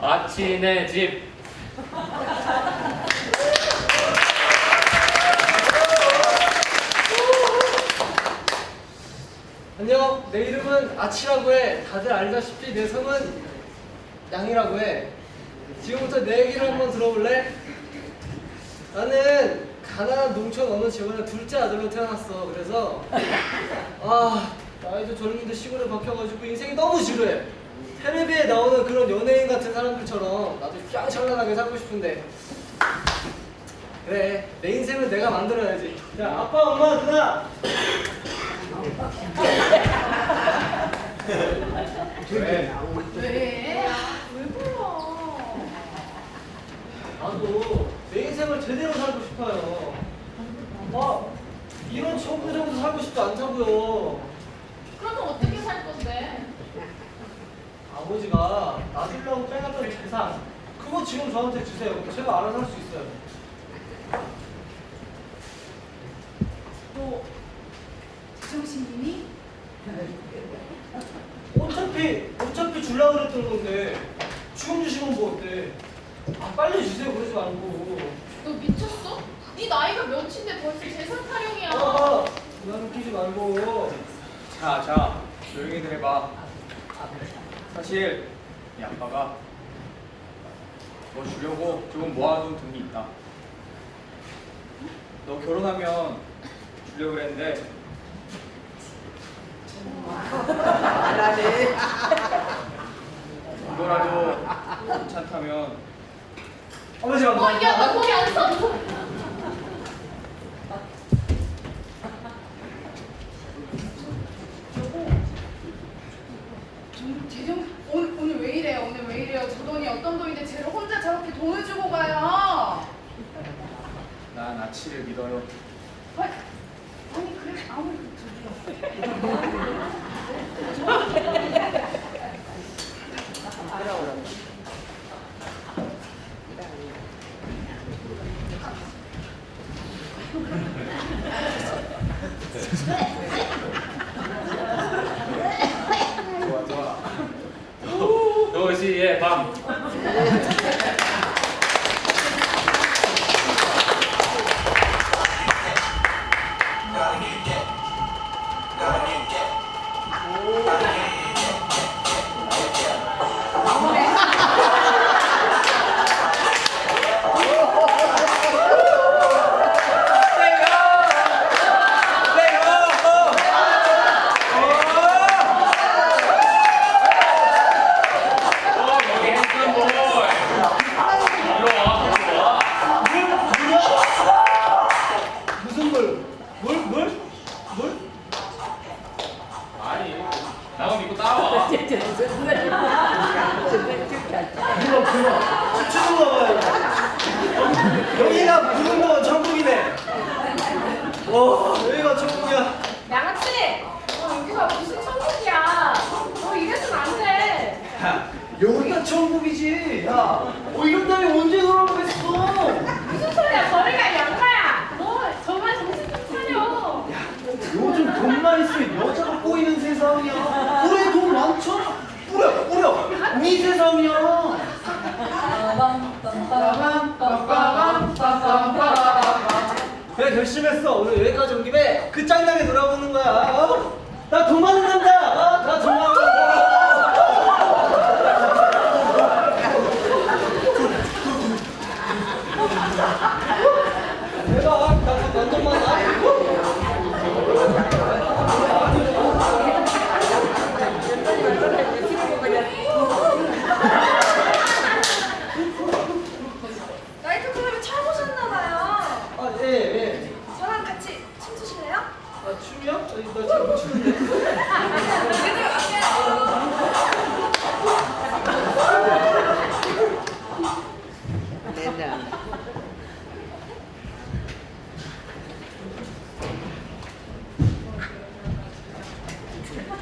아치네 집. 안녕, 내 이름은 아치라고 해. 다들 알다시피 내 성은 양이라고 해. 지금부터 내 얘기를 한번 들어볼래? 나는 가난한 농촌 어느 집안의 둘째 아들로 태어났어. 그래서 아 나이도 젊은데 시골에 박혀가지고 인생이 너무 지루해. 텔레비에 나오는 그런 연예인 같은 사람들처럼 나도 휘황찬란하게 살고 싶은데 그래 내 인생은 내가 만들어야지. 자 아빠 엄마 누나 왜? 왜? 왜 불러? 나도 내 인생을 제대로 살고 싶어요. 아, 이런 천국 정도 살고 싶지 않다고요. 그러면 어떻게 살 건데? 아버지가 나 주려고 빼놨던 재산, 그거 지금 저한테 주세요. 제가 알아서 할 수 있어요. 너 제정신이니? 어차피, 어차피 주려고 그랬던 건데, 지금 주시면 뭐 어때? 아, 빨리 주세요. 그러지 말고. 너 미쳤어? 네 나이가 몇인데 벌써 재산 타령이야. 아, 난 웃기지 말고. 자, 자, 조용히들 해봐. 사실 이 아빠가 너 주려고 조금 모아둔 돈이 있다. 너 결혼하면 주려고 그랬는데 이거라도 괜찮다면 아버지, 어, 야, 너 감사합니다. 안 서? 정- 재정 오늘 오늘 왜 이래요? 오늘 왜 이래요? 저 돈이 어떤 돈인데 쟤를 혼자 저렇게 돈을 주고 가요? 난 아치를 믿어요. 아니, 아니 그래 아무리 저기요. 결심했어. 오늘 여기까지 온 김에 그 짱나게 돌아보는 거야. 어? 나돈 많은 남자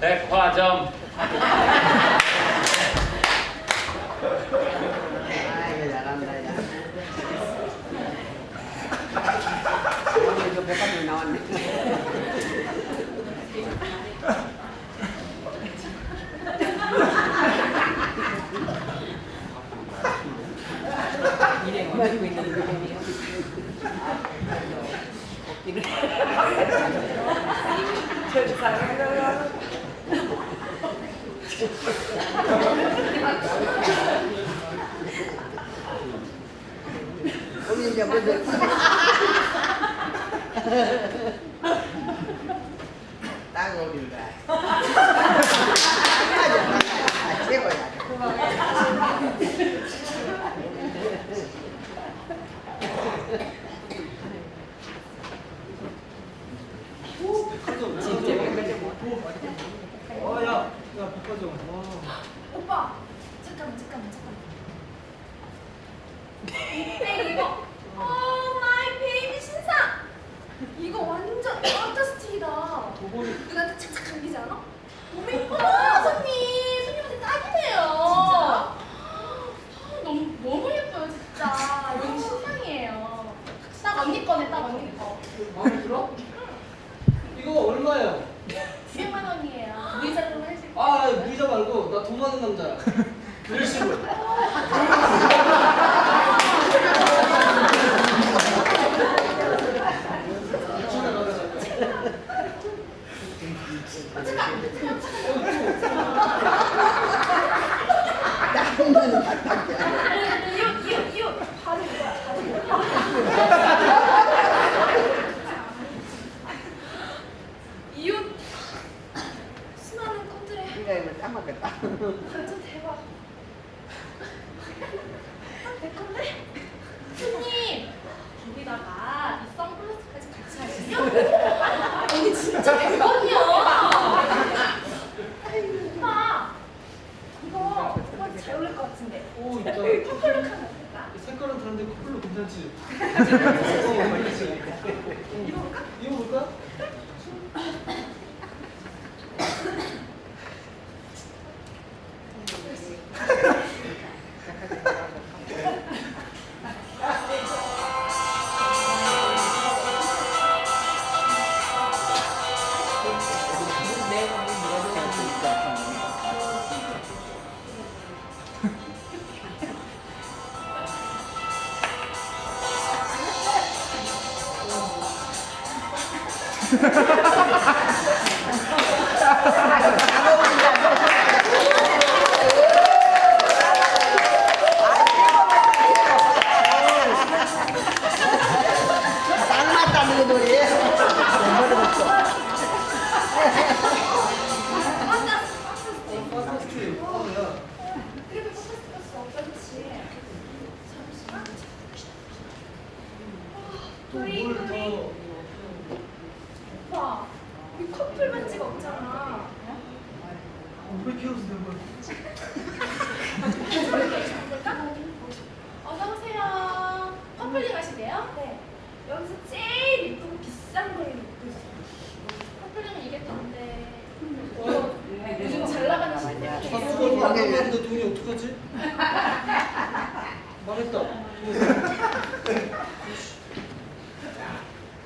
백화점 아이고 가지고 있는 이 어깨를 제 무슨 딱 Thank you.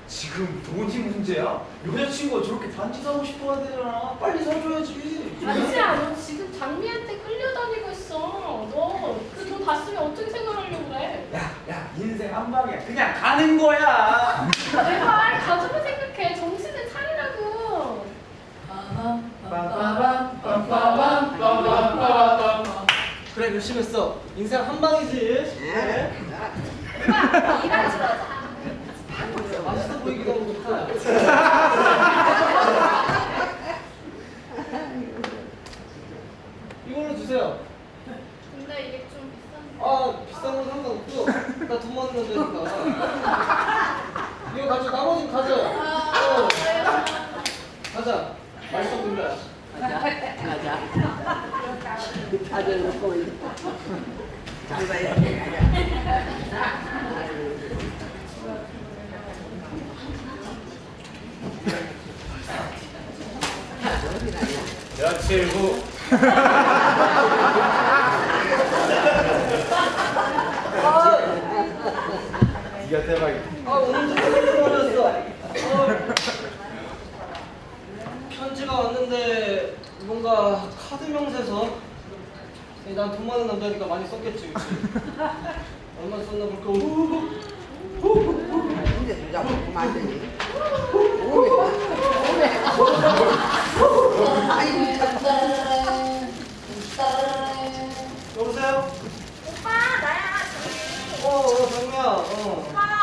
지금 돈이 문제야? 여자친구가 저렇게 반지 사고 싶어 하잖아. 빨리 사줘야지. 반지야, 너 지금 장미한테 끌려다니고 있어. 너 그돈다 쓰면 어떻게 생활하려고 그래? 야, 야, 인생 한 방이야. 그냥 가는 거야. 제발 가족을 생각해. 정신을 차리라고. 빠빠밤, 빰빠밤 빰빰빰빰 그래 열심히 했어. 인생 한 방이지. 예. 반지로 하자. 맛있어 보이기도 하고 좋다. 이걸로 주세요. 근데 이게 좀 비싼데. 아 비싼 건 상관없고 나 돈 많은 남자니까. 이거 가져. 나머진 가져. 어, 아, 가자. 맛있어 보인다. 가자. 다들 먹고 있는. 며칠 후 네가 대박이야. 아 오늘도 선물이었어. 어. 편지가 왔는데 뭔가 카드 명세서 난 돈 많은 남자니까 많이 썼겠지. 그치? 얼마 썼나 볼까? 오, 이제 주자 먹고 만드니. 오메, 오메, 아이고 여보세요? 오빠 나야 정민. 어, 어, 정미야. 어. 오빠 나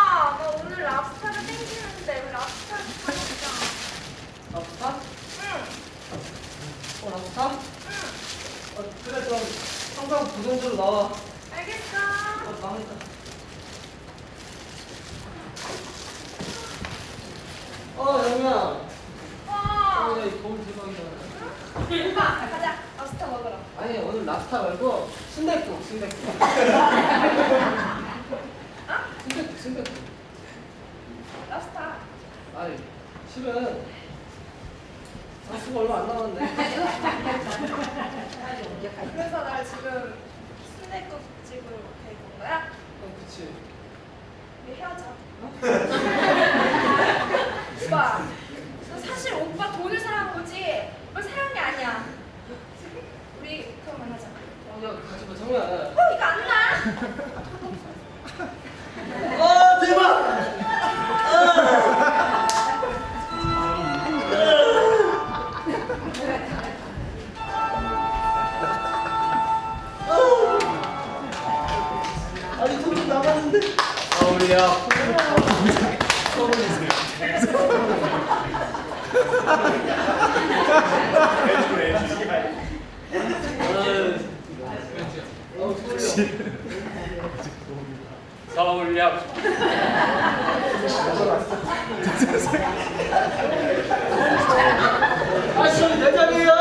오늘 랍스타를 땡기는데 우리 랍스타 사먹자. 랍스타? 응. 어, 랍스타? 어, 그래, 그럼 한강 부동주로 나와. 알겠어. 어, 망했다. 어, 정미야. 어. 야, 이 거울 대박이다. 오빠 가자. 랍스타 먹으러. 아니, 오늘 랍스타 말고 순댓국. 순댓국, 순댓국. 랍스타. 아니, 실은 자수가 얼마 안 남았네. 그래서 나 지금 순대국 집으로 데리고 온 거야? 어, 그치. 우리 헤어져. 오빠, 너 사실 오빠 돈을 사랑한 거지? 뭘 사랑한 게 아니야. 우리 그럼 만나자. 어, 야, 가지 마, 정미야. 야. 어, 이거 안 나. 아, 씨, 내 자리야.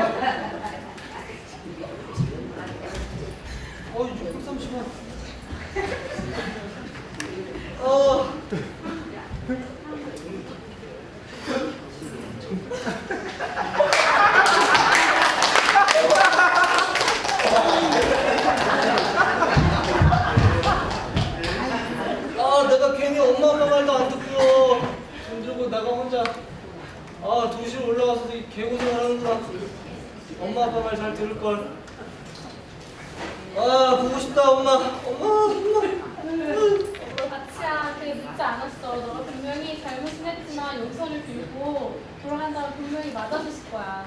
분명히 맞아주실 거야.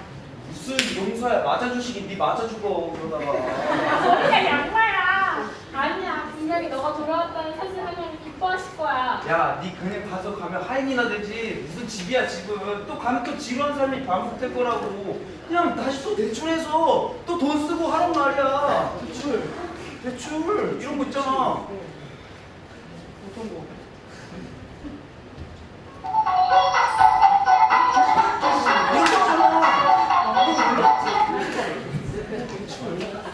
무슨 용서야 맞아주시긴 니 맞아 죽어 그러다가 머리가 양말야. 아니야, 분명히 너가 돌아왔다는 사실 하나를 기뻐하실 거야. 야, 니 그냥 가서 가면 하인이나 되지. 무슨 집이야, 집은. 또 가면 또 지루한 삶이 반복될 거라고. 그냥 다시 또 대출해서 또 돈 쓰고 하란 말이야. 대출. 대출. 이런 거 있잖아. 어떤 거?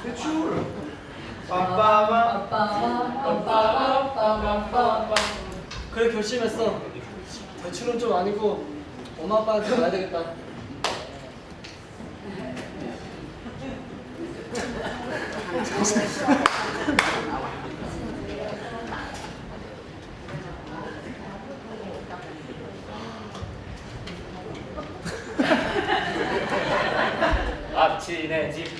대출. 빰빰빰빰빰빰 그래 결심했어 대출은 좀 아니고 엄마 아빠한테 가야 되겠다 아치네 집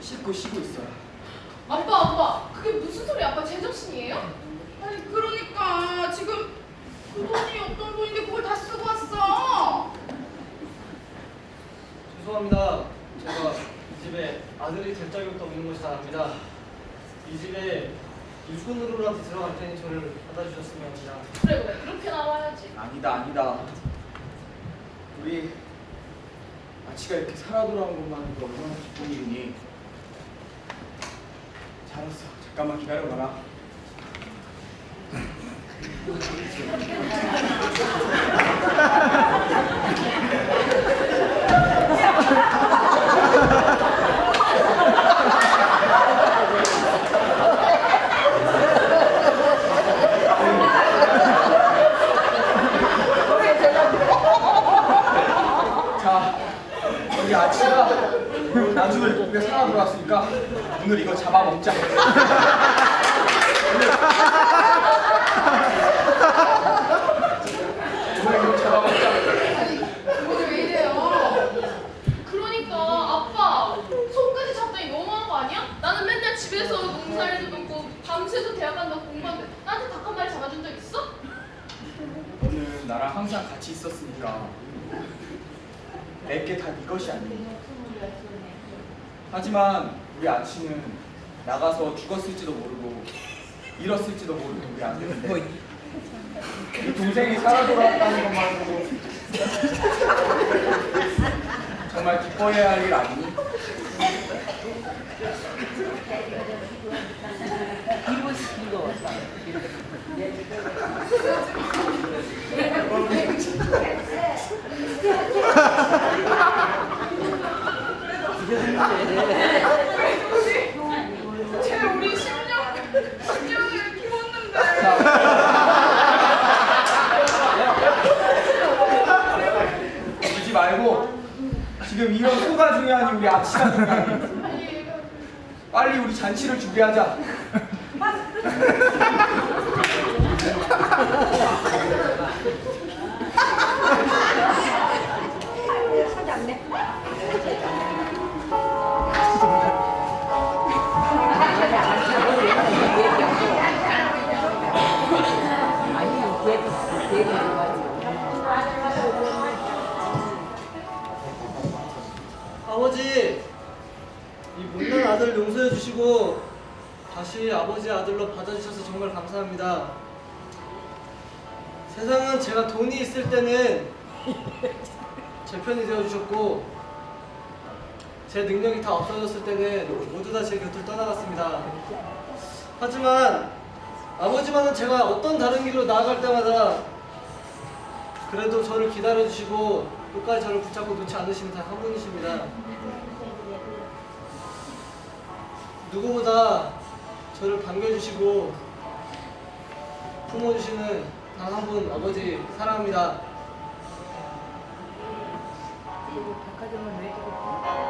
씻고 쉬고 있어. 아빠 아빠 그게 무슨 소리 아빠 제정신이에요? 아니 그러니까 지금 그 돈이 어떤 돈인데 그걸 다 쓰고 왔어. 죄송합니다. 제가 이 집에 아들이 될 자격도 없는 걸잘 압니다. 이 집에 일꾼으로라도 들어갈 테니 저를 받아주셨으면 합니다. 그래 그래 그렇게 나와야지 아니다, 아니다. 우리 아치가 이렇게 살아 돌아온 것만으로도 얼마나 기쁜 일이니. 잘 왔어. 잠깐만 기다려봐라. 자, 우리 아치가 나중을 우리가 살아 돌아왔으니까 오늘 이거 잡아먹자. 오늘 이거 잡아먹자. 오늘 왜 이래요? 그러니까 아빠 손까지 잡다니 너무한 거 아니야? 나는 맨날 집에서 농사일도 돕고 밤새서 대학 간다고 공부하는데 나한테 닭 한 마리 잡아준 적 있어? 너는 나랑 항상 같이 있었으니까 내게 다 네 것이 아니니. 하지만 우리 아치는 나가서 죽었을지도 모르고 잃었을지도 모르는 우리 아들인데 우리 동생이 살아 돌아왔다는 것만으로도 정말 기뻐해야 할 일 아니니? 이거 이거 쟤 우리 10년 10년을 키웠는데. 울지 말고 지금 이런 소가 중요하니 우리 아치가 중요하니 빨리 우리 잔치를 준비하자 아버지, 이 못난 아들 용서해 주시고 다시 아버지 아들로 받아주셔서 정말 감사합니다. 세상은 제가 돈이 있을 때는 제 편이 되어 주셨고 제 능력이 다 없어졌을 때는 모두 다 제 곁을 떠나갔습니다. 하지만 아버지만은 제가 어떤 다른 길로 나아갈 때마다 그래도 저를 기다려 주시고 끝까지 저를 붙잡고 놓지 않으시는 단 한 분이십니다. 누구보다 저를 반겨주시고 품어주시는 단 한 분 아버지 사랑합니다. 백화점은 왜 저렇게?